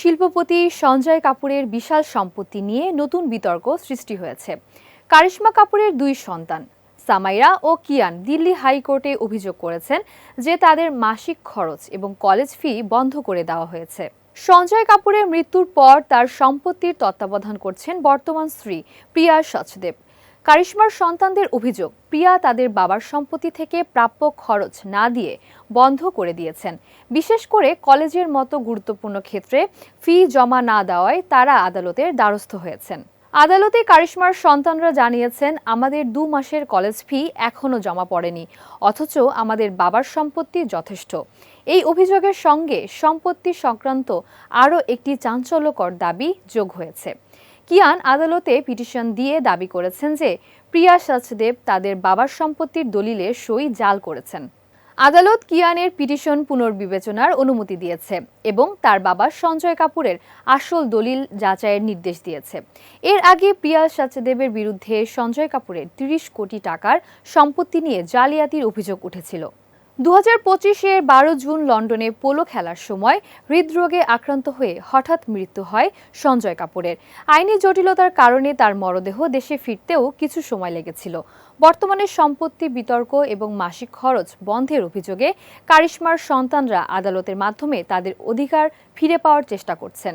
শিল্পপতি সঞ্জয় কাপুরের বিশাল সম্পত্তি নিয়ে নতুন বিতর্ক সৃষ্টি হয়েছে। কারিশ্মা কাপুরের দুই সন্তান, সামাইরা ও কিয়ান, দিল্লি হাইকোর্টে অভিযোগ করেছেন যে তাদের মাসিক খরচ এবং কলেজ ফি বন্ধ করে দেওয়া হয়েছে। সঞ্জয় কাপুরের মৃত্যুর পর তার সম্পত্তির তত্ত্বাবধান করছেন বর্তমান স্ত্রী প্রিয়া সচদেব। কারিশ্মার সন্তানদের অভিযোগ, প্রিয়া তাদের বাবার সম্পত্তি থেকে প্রাপ্য খরচ না দিয়ে বন্ধ করে দিয়েছেন। বিশেষ করে কলেজের মতো গুরুত্বপূর্ণ ক্ষেত্রে ফি জমা না দেওয়ায় তারা আদালতের দ্বারস্থ হয়েছেন। আদালতে কারিশ্মার সন্তানরা জানিয়েছেন, আমাদের দু মাসের কলেজ ফি এখনও জমা পড়েনি, অথচ আমাদের বাবার সম্পত্তি যথেষ্ট। এই অভিযোগের সঙ্গে সম্পত্তি সংক্রান্ত আরও একটি চাঞ্চল্যকর দাবি যোগ হয়েছে। কিয়ান আদালতে পিটিশন দিয়ে দাবি করেছেন যে প্রিয়া সচদেব তাদের বাবার সম্পত্তির দলিলে সই জাল করেছেন। আদালত কিয়ানের পিটিশন পুনর্বিবেচনার অনুমতি দিয়েছে এবং তার বাবা সঞ্জয় কাপুরের আসল দলিল যাচাইয়ের নির্দেশ দিয়েছে। এর আগে প্রিয়া সচদেবের বিরুদ্ধে সঞ্জয় কাপুরের তিরিশ কোটি টাকার সম্পত্তি নিয়ে জালিয়াতির অভিযোগ উঠেছিল। দু হাজার পঁচিশের বারো জুন লন্ডনে পোলো খেলার সময় হৃদরোগে আক্রান্ত হয়ে হঠাৎ মৃত্যু হয় সঞ্জয় কাপুরের। আইনি জটিলতার কারণে তার মরদেহ দেশে ফিরতেও কিছু সময় লেগেছিল। বর্তমানে সম্পত্তি, বিতর্ক এবং মাসিক খরচ বন্ধের অভিযোগে কারিশ্মার সন্তানরা আদালতের মাধ্যমে তাদের অধিকার ফিরে পাওয়ার চেষ্টা করছেন।